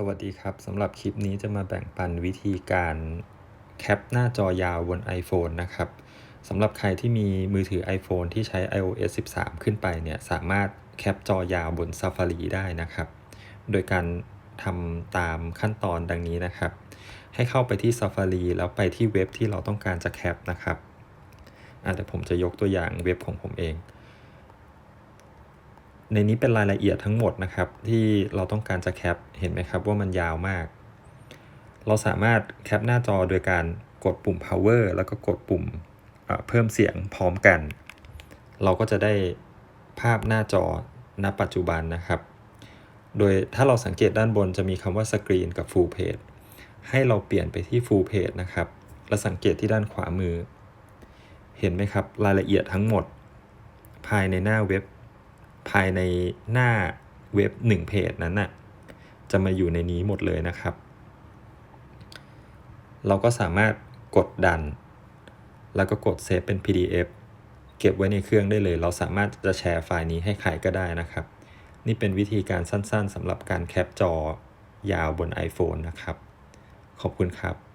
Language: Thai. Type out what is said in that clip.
สวัสดีครับสำหรับคลิปนี้จะมาแบ่งปันวิธีการแคปหน้าจอยาวบน iPhone นะครับสำหรับใครที่มีมือถือ iPhone ที่ใช้ iOS 13 ขึ้นไปเนี่ยสามารถแคปจอยาวบน Safari ได้นะครับ โดยการทำตามขั้นตอนดังนี้นะครับ ให้เข้าไปที่ Safari แล้วไปที่เว็บที่เราต้องการจะแคปนะครับอะเดี๋ยวผมจะยกตัวอย่างเว็บของผมเอง ในนี้เป็นรายละเอียดทั้งหมดนะครับ ที่เราต้องการจะแคป เห็นไหมครับว่ามันยาวมาก เราสามารถแคปหน้าจอโดยการกดปุ่ม power แล้วก็กดปุ่มเพิ่มเสียงพร้อมกัน เราก็จะได้ภาพหน้าจอณปัจจุบันนะครับ โดยถ้าเราสังเกตด้านบนจะมีคำว่า screen กับ full page ให้เราเปลี่ยนไปที่ full page นะครับ และสังเกตที่ด้านขวามือ เห็นไหมครับ รายละเอียดทั้งหมด ภายในหน้าเว็บายในหน้าเว็บ1เพจนั้นน่ะจะมาอยู่ในนี้หมดเลยนะครับ เราก็สามารถกดดัน แล้วก็กดเซฟเป็น PDF เก็บไว้ในเครื่องได้เลย เราสามารถจะแชร์ไฟล์นี้ให้ใครก็ได้นะครับ นี่เป็นวิธีการสั้นๆสำหรับการแคปจอยาวบน iPhone นะครับ ขอบคุณครับ